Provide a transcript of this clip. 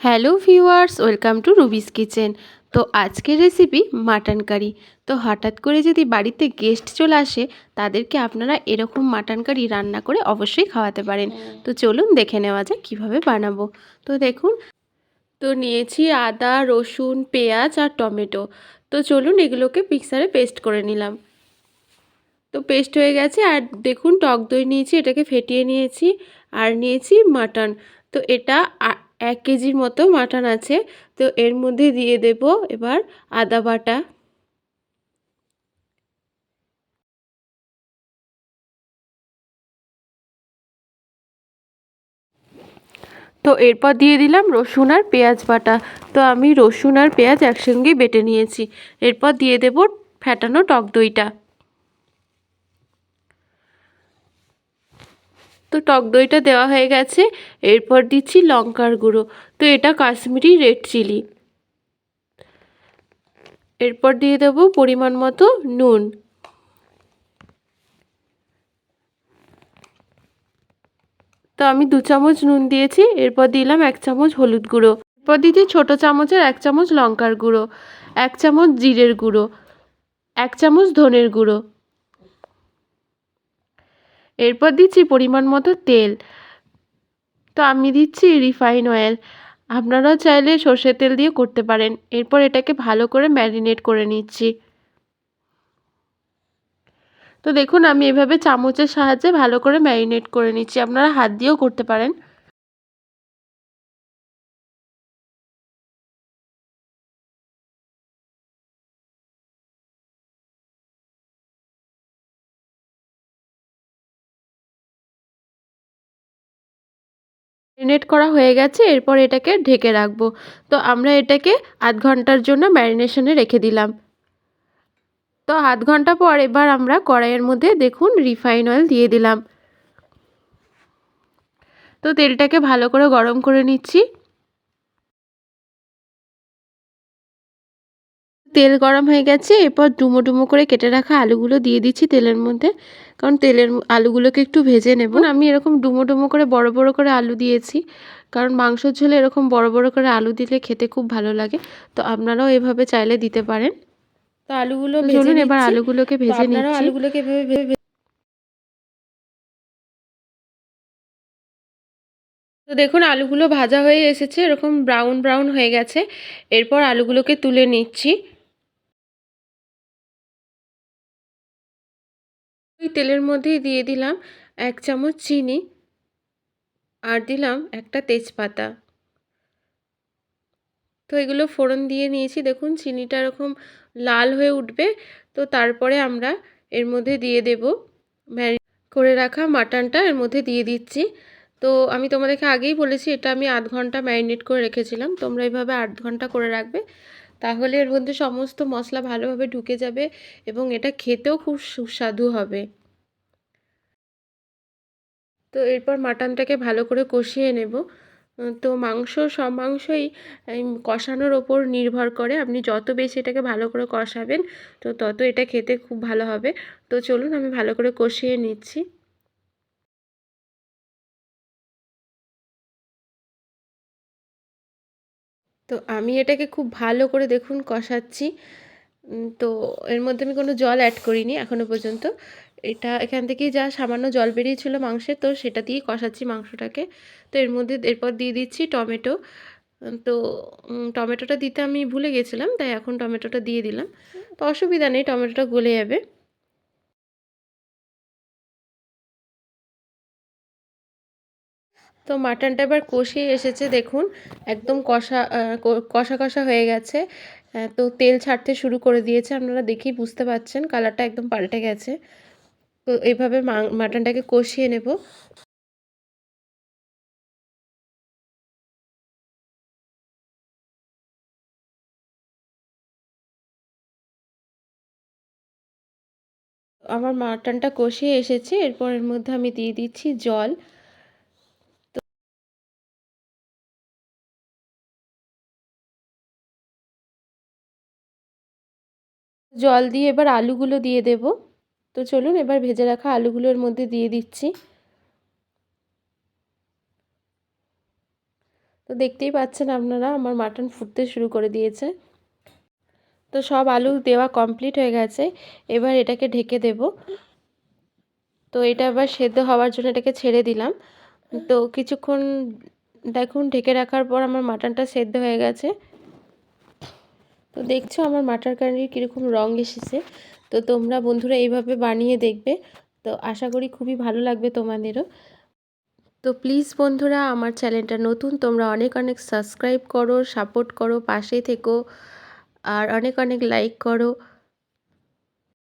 Hello viewers welcome to Ruby's kitchen. তো আজকের recipe mutton curry. তো হঠাৎ করে যদি বাড়িতে গেস্ট চলে আসে তাদেরকে আপনারা এরকম মাটন কারি রান্না করে অবশ্যই খাওয়াতে পারেন। তো চলুন দেখে নেওয়া যাক কীভাবে বানাবো। তো দেখুন তো নিয়েছি আদা রসুন পেঁয়াজ আর টমেটো। তো চলুন এগুলোকে মিক্সারে পেস্ট করে নিলাম। তো পেস্ট হয়ে গেছে আর দেখুন টক দই নিয়েছি এটাকে ফেটিয়ে নিয়েছি। আর নিয়েছি মাটন। তো এটা এক কেজির মতো মাটন আছে। তো এর মধ্যে দিয়ে দেব এবার আদা বাটা। তো এরপর দিয়ে দিলাম রসুন আর পেঁয়াজ বাটা। তো আমি রসুন আর পেঁয়াজ একসঙ্গেই বেটে নিয়েছি। এরপর দিয়ে দেব ফ্যাটানো টক দইটা। তো টক দইটা দেওয়া হয়ে গেছে। এরপর দিচ্ছি লঙ্কার গুঁড়ো। তো এটা কাশ্মীরি রেড চিলি। এরপর দিয়ে দেব পরিমাণ মতো নুন। তো আমি দু চামচ নুন দিয়েছি। এরপর দিলাম এক চামচ হলুদ গুঁড়ো। এরপর দিচ্ছি ছোটো চামচের এক চামচ লঙ্কার গুঁড়ো। এক চামচ জিরের গুঁড়ো। এক চামচ ধনের গুঁড়ো। এরপর দিচ্ছি পরিমাণ মতো তেল। তো আমি দিচ্ছি রিফাইন অয়েল। আপনারাও চাইলে সর্ষের তেল দিয়ে করতে পারেন। এরপর এটাকে ভালো করে ম্যারিনেট করে নিচ্ছি। তো দেখুন, আমি এভাবে চামচের সাহায্যে ভালো করে ম্যারিনেট করে নিচ্ছি। আপনারা হাত দিয়েও করতে পারেন। ম্যারিনেট করা হয়ে গেছে, এরপর এটাকে ঢেকে রাখব। তো আমরা এটাকে আধ ঘণ্টার জন্য ম্যারিনেশনে রেখে দিলাম। তো আধ ঘণ্টা পর এবার আমরা কড়াইয়ের মধ্যে দেখুন রিফাইন অয়েল দিয়ে দিলাম। তো তেলটাকে ভালো করে গরম করে নিচ্ছি। তেল গরম হয়ে গেছে, এরপর ডুমো ডুমো করে কেটে রাখা আলুগুলো দিয়ে দিচ্ছি তেলের মধ্যে। কারণ তেলের আলুগুলোকে একটু ভেজে নেব। আমি এরকম ডুমো ডুমো করে বড় বড় করে আলু দিয়েছি। কারণ মাংসর ঝোলে এরকম বড় বড় করে আলু দিলে খেতে খুব ভালো লাগে। তো আপনারাও এভাবে চাইলে দিতে পারেন। তো আলুগুলো চলুন এবার আলুগুলোকে ভেজে নিচ্ছি। আলুগুলোকে এভাবে ভেজে তো দেখুন আলুগুলো ভাজা হয়ে এসেছে। এরকম ব্রাউন ব্রাউন হয়ে গেছে। এরপর আলুগুলোকে তুলে নিচ্ছি। ওই তেলের মধ্যেই দিয়ে দিলাম এক চামচ চিনি আর দিলাম একটা তেজপাতা। তো এগুলো ফোড়ন দিয়ে নিয়েছি। দেখুন, চিনিটা এরকম লাল হয়ে উঠবে। তো তারপরে আমরা এর মধ্যে দিয়ে দেব ম্যারি, করে রাখা মাটনটা এর মধ্যে দিয়ে দিচ্ছি। তো আমি তোমাদেরকে আগেই বলেছি, এটা আমি আধ ঘণ্টা ম্যারিনেট করে রেখেছিলাম। তোমরা এইভাবে আধ ঘণ্টা করে রাখবে। তাহলে এর মধ্যে সমস্ত মশলা ভালোভাবে ঢুকে যাবে এবং এটা খেতেও খুব সুস্বাদু হবে। তো এরপর মাটনটাকে ভালো করে কষিয়ে নেব। তো মাংস, সব মাংসই কষানোর ওপর নির্ভর করে। আপনি যত বেশি এটাকে ভালো করে কষাবেন, তো তত এটা খেতে খুব ভালো হবে। তো চলুন আমি ভালো করে কষিয়ে নিচ্ছি। তো আমি এটাকে খুব ভালো করে দেখুন কষাচ্ছি। তো এর মধ্যে আমি কোনো জল অ্যাড করিনি এখনও পর্যন্ত। এটা এখান থেকেই যা সামান্য জল বেরিয়েছিল মাংসের, তো সেটা দিয়েই কষাচ্ছি মাংসটাকে। তো এর মধ্যে এরপর দিয়ে দিচ্ছি টমেটো। তো টমেটোটা দিতে আমি ভুলে গেছিলাম, তাই এখন টমেটোটা দিয়ে দিলাম। তো অসুবিধা নেই, টমেটোটা গলে যাবে। তো মাটনটা এবার কষিয়ে এসেছে, দেখুন, একদম কষা কষা কষা হয়ে গেছে। তো তেল ছাড়তে শুরু করে দিয়েছে, আপনারা দেখেই বুঝতে পারছেন কালারটা একদম পাল্টে গেছে। তো এইভাবে মাটনটাকে কষিয়ে নেব। আমার মাটনটা কষিয়ে এসেছে, এরপর এর মধ্যে আমি দিয়ে দিচ্ছি জল। জল দিয়ে এবার আলুগুলো দিয়ে দেব। তো চলুন এবার ভেজে রাখা আলুগুলোর মধ্যে দিয়ে দিচ্ছি। তো দেখতেই পাচ্ছেন আপনারা, আমার মাটন ফুটতে শুরু করে দিয়েছে। তো সব আলু দেওয়া কমপ্লিট হয়ে গেছে, এবার এটাকে ঢেকে দেব। তো এটা আবার সেদ্ধ হওয়ার জন্য এটাকে ছেড়ে দিলাম। তো কিছুক্ষণ, দেখুন, ঢেকে রাখার পর আমার মাটনটা সেদ্ধ হয়ে গেছে। তো দেখছ আমার মাটার কারির কীরকম রঙ এসেছে। তো তোমরা বন্ধুরা এইভাবে বানিয়ে দেখবে। তো আশা করি খুবই ভালো লাগবে তোমাদেরও। তো প্লিজ বন্ধুরা, আমার চ্যানেলটা নতুন, তোমরা অনেক অনেক সাবস্ক্রাইব করো, সাপোর্ট করো, পাশে থেকো, আর অনেক অনেক লাইক করো।